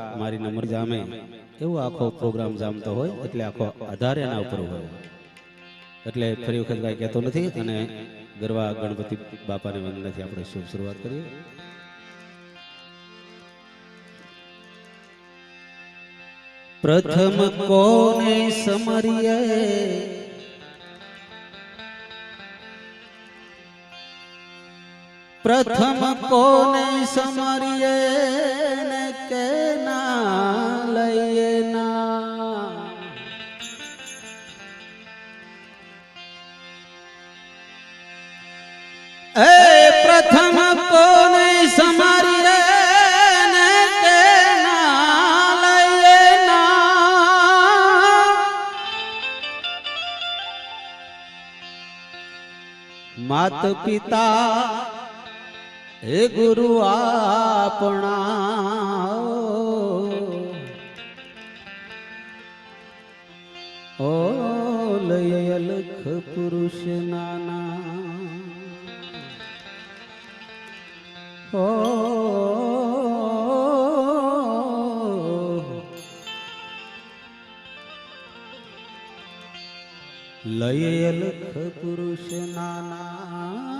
મારી નંબર જામે. એવો આખો પ્રોગ્રામ જામતો હોય, એટલે આખો આધાર એના ઉપર હોય. એટલે ફરી વખત કાંઈ કહેતો નથી અને ગરવા ગણપતિ બાપાને વંદનાથી આપણે શુભ શરૂઆત કરીએ. પ્રથમ કોને સમરીએ? પ્રથમ કોને સમરીએ? માત પિતા હે ગુરુ આપણા ઓ લય અલખ પુરુષ નાના ઓ લય અલખ પુરુષ નાના